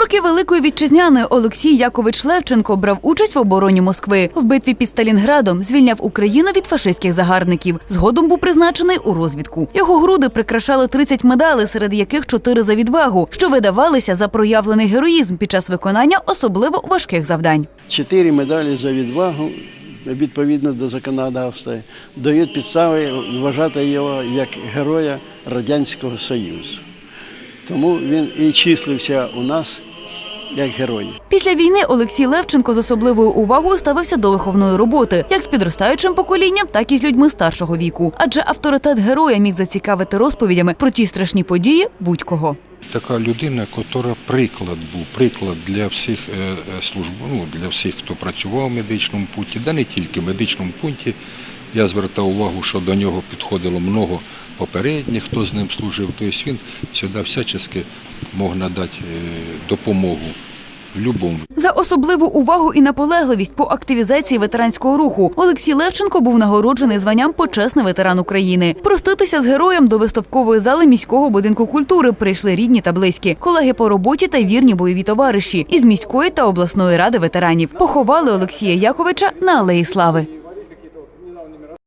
роки Великої Вітчизняної Олексій Якович Левченко брав участь в обороні Москви. В битві під Сталінградом звільняв Україну від фашистських загарбників. Згодом був призначений у розвідку. Його груди прикрашали 30 медалей, серед яких 4 за відвагу, що видавалися за проявлений героїзм під час виконання особливо важких завдань. Чотири медалі за відвагу відповідно до законодавства дають підстави вважати його як героя Радянського Союзу. Тому він і числився у нас як герой. Після війни Олексій Левченко з особливою увагою ставився до виховної роботи, як з підростаючим поколінням, так і з людьми старшого віку. Адже авторитет героя міг зацікавити розповідями про ті страшні події будь-кого. така людина, яка приклад був, приклад для всіх е, е, служб, ну, для всіх, хто працював в медичному пункті, да не тільки в медичному пункті. Я звертав увагу, що до нього підходило много попередніх, хто з ним служив. Тобто він сюди всячески мог надати е, допомогу любому. За особливу увагу і наполегливість по активізації ветеранського руху Олексій Левченко був нагороджений званням почесний ветеран України. Проститися з героєм до виставкової зали міського будинку культури прийшли рідні та близькі, колеги по роботі та вірні бойові товариші із міської та обласної ради ветеранів. Поховали Олексія Яковича на алеї Слави.